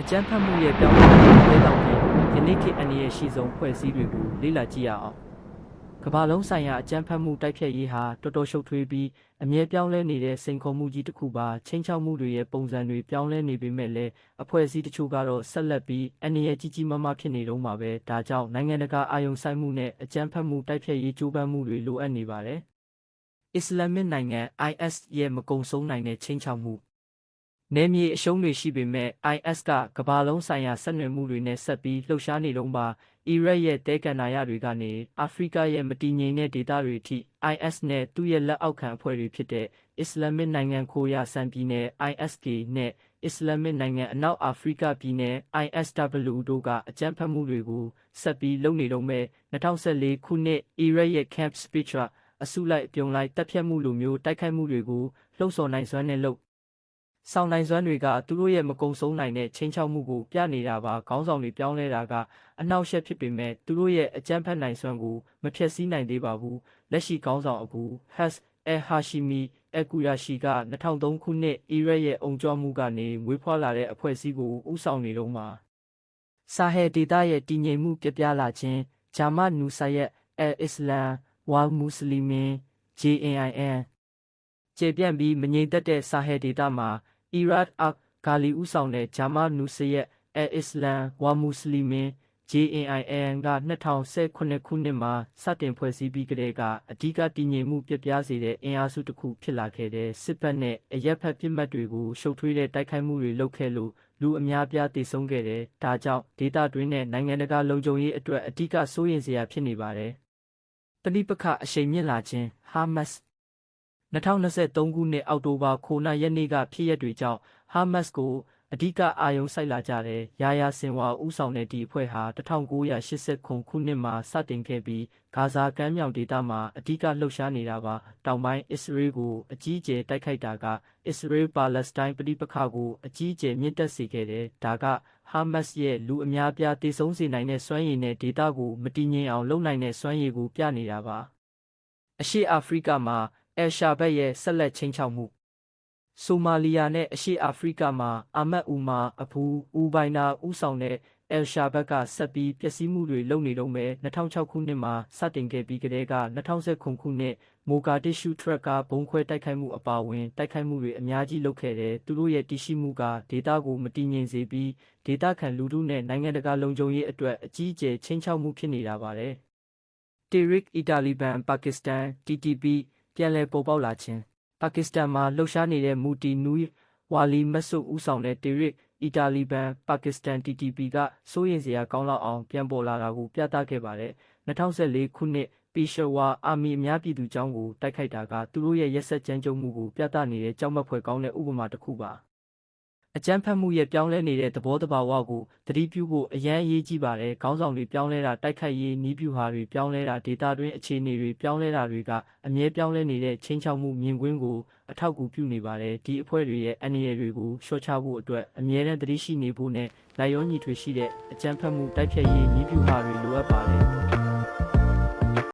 အကြမ်းဖက်မှုရဲ့ပြောင်းလဲမှုတွေတောင်းတဲ့ယနေ့ခေတ်အနေရဲ့ရှိဆုံးဖွဲ့စည်းတွေကိုလေ့လာကြည့်ရအောင်ကမ္ဘာလုံးဆိုင်ရာအကြမ်းဖက်မှုတိုက်ဖျက်ရေးဟာတော်တော်ရှုပ်ထွေးပြီးအမြဲပြောင်းလဲနေတဲ့စိန်ခေါ်မှုကြီးတစ်ခုပါချင်းချောက်မှုတွေရဲ့ပုံစံတွေပြောင်းလဲနေပေမဲ့လည်းအဖွဲ့အစည်းတချို့ကတော့ဆက်လက်ပြီးအနေရဲ့ကြီးကြီးမားမားဖြစ်နေတော့မှာပဲဒါကြောင့်နိုင်ငံတကာအာရုံစိုက်မှုနဲ့အကြမ်းဖက်မှုတိုက်ဖျက်ရေးကြိုးပမ်းမှုတွေလိုအပ်နေပါတယ်အစ္စလာမစ်နိုင်ငံ IS ရဲ့မကုံဆုံးနိုင်တဲ့ချင်းချောက်မှု နယ်မြေအရှုံးတွေရှိပေမဲ့ IS ကကမ္ဘာလုံးဆိုင်ရာဆက်နွယ်မှုတွေနဲ့ဆက်ပြီးလှုပ်ရှားနေတော့မှာအီရတ်ရဲ့တဲကန်နာရတွေကနေအာဖရိကရဲ့မတည်ငြိမ်တဲ့ဒေသတွေအထိ IS နဲ့သူ့ရဲ့လက်အောက်ခံအဖွဲ့တွေဖြစ်တဲ့အစ္စလာမစ်နိုင်ငံခိုရာဆန်ပြည်နယ် ISK နဲ့အစ္စလာမစ်နိုင်ငံအနောက်အာဖရိကပြည်နယ် ISW တို့ကအကြမ်းဖက်မှုတွေကိုဆက်ပြီးလုပ်နေတော့မဲ့2014ခုနှစ်အီရတ်ရဲ့ Camp Spectra အစုလိုက်အပြုံလိုက်တပ်ဖြတ်မှုလိုမျိုးတိုက်ခိုက်မှုတွေကိုလှုံ့ဆော်နိုင်စွမ်းနဲ့လုပ် ဆောင်နိုင်စွမ်းတွေကသူတို့ရဲ့မကုံဆုံးနိုင်တဲ့ချင်းချောက်မှုကိုပြနေတာပါခေါင်းဆောင်တွေပြောင်းလဲတာကအနောက်ရှက်ဖြစ်ပေမဲ့သူတို့ရဲ့အကြမ်းဖက်နိုင်စွမ်းကိုမဖျက်ဆီးနိုင်သေးပါဘူးလက်ရှိခေါင်းဆောင်အကူ Has El Hashimi El Qurashi က2003ခုနှစ်အီရတ်ရဲ့အုံကြွမှုကနေမွေးဖွားလာတဲ့အဖွဲ့အစည်းကိုဥဆောင်နေတော့မှာဆာဟယ်ဒေသရဲ့တည်ငြိမ်မှုပြပြလာခြင်းဂျာမတ်နူဆာယက် El Islam Wal Muslimin JAIN ကျေပြန့်ပြီးမငြိမ်သက်တဲ့ဆာဟယ်ဒေသမှာ အီရတ်အဂါလီဦးဆောင်တဲ့ဂျာမနူစယက်အအစ္စလမ်ဝါမူစလီမင် JAIN က2019ခုနှစ်မှာစတင်ဖွဲ့စည်းပြီးကတည်းကအဓိကတည်ငြိမ်မှုပြပြစေတဲ့အင်အားစုတစ်ခုဖြစ်လာခဲ့တဲ့စစ်ဘက်နဲ့အရက်ဖက်ပြစ်မှတ်တွေကိုရှုပ်ထွေးတဲ့တိုက်ခိုက်မှုတွေလုပ်ခဲ့လို့လူအများပြားတည်ဆုံးခဲ့တယ်။ဒါကြောင့်ဒေတာတွင်းနဲ့နိုင်ငံတကာလုံခြုံရေးအတွက်အဓိကစိုးရိမ်စရာဖြစ်နေပါတယ်။ပဋိပက္ခအရှိန်မြင့်လာခြင်းဟာမတ်စ် 2023ခုနှစ်အောက်တိုဘာ9ရက်နေ့ကဖြစ်ရပ်တွေကြောင့်ဟာမတ်စ်ကိုအဓိကအာရုံစိုက်လာကြတဲ့ယာယာစင်ဝါဦးဆောင်တဲ့ဒီအဖွဲ့ဟာ1980ခုနှစ်မှာစတင်ခဲ့ပြီးဂါဇာကမ်းမြောင်ဒေသမှာအဓိကလှုပ်ရှားနေတာပါတောင်ပိုင်းအစ္စရေးကိုအကြီးအကျယ်တိုက်ခိုက်တာကအစ္စရေးပါလက်စတိုင်းပြည်ပခါကိုအကြီးအကျယ်မြင့်တက်စေခဲ့တယ်ဒါကဟာမတ်စ်ရဲ့လူအများပြားတည်ဆုံစေနိုင်တဲ့စွမ်းရည်နဲ့ဒေသကိုမတည်ငြိမ်အောင်လုပ်နိုင်တဲ့စွမ်းရည်ကိုပြနေတာပါအရှေ့အာဖရိကမှာ အယ်ရှာဘတ်ရဲ့ဆက်လက်ချင်းချောက်မှုဆိုမာလီယာနဲ့အရှေ့အာဖရိကမှာအာမတ်အူမာအဖူဦးဘိုင်နာဦးဆောင်တဲ့အယ်ရှာဘတ်ကဆက်ပြီးပျက်စီးမှုတွေလုပ်နေတော့မယ်2006ခုနှစ်မှာစတင်ခဲ့ပြီးကတည်းက2019ခုနှစ်မိုဂါတစ်ရှူထရက်ကဘုံခွဲတိုက်ခိုက်မှုအပါအဝင်တိုက်ခိုက်မှုတွေအများကြီးလုပ်ခဲ့တယ်သူတို့ရဲ့တည်ရှိမှုကဒေတာကိုမတည်ငြိမ်စေပြီးဒေတာခံလူထုနဲ့နိုင်ငံတကာလုံခြုံရေးအတွက်အကြီးအကျယ်ချင်းချောက်မှုဖြစ်နေတာပါတယ်တီရစ်အီတာလီဘန်ပါကစ္စတန် TTP ပြန်လည်ပေါ်ပေါက်လာခြင်းပါကစ္စတန်မှာလှုပ်ရှားနေတဲ့မူတီနူးဝါလီမတ်ဆုဦးဆောင်တဲ့တေရစ်အီတာလီဘန်ပါကစ္စတန် TTP ကစိုးရိမ်စရာကောင်းလောက်အောင်ပြန်ပေါ်လာတာကိုပြသခဲ့ပါတယ်2014ခုနှစ်ပီရှဝါအာမီအများပြည်သူကျောင်းကိုတိုက်ခိုက်တာကသူတို့ရဲ့ရက်စက်ကြမ်းကြုတ်မှုကိုပြသနေတဲ့ကြောက်မက်ဖွယ်ကောင်းတဲ့ဥပမာတစ်ခုပါ အကြမ်းဖက်မှုရဲ့ပြောင်းလဲနေတဲ့သဘောတဘာဝကိုသတိပြုဖို့အရန်အရေးကြီးပါတယ်။ခေါင်းဆောင်တွေပြောင်းလဲတာတိုက်ခိုက်ရေးနီးပြူဟာတွေပြောင်းလဲတာဒေတာတွင်းအခြေအနေတွေပြောင်းလဲတာတွေကအမြဲပြောင်းလဲနေတဲ့ချင်းချောက်မှုမြင်ကွင်းကိုအထောက်အကူပြုနေပါတယ်။ဒီအဖွဲ့တွေရဲ့အနေအတွေကိုရှော့ချဖို့အတွက်အမြဲတမ်းသတိရှိနေဖို့နဲ့လိုက်ရောညီထွေရှိတဲ့အကြမ်းဖက်မှုတိုက်ဖျက်ရေးနီးပြူဟာတွေလိုအပ်ပါတယ်။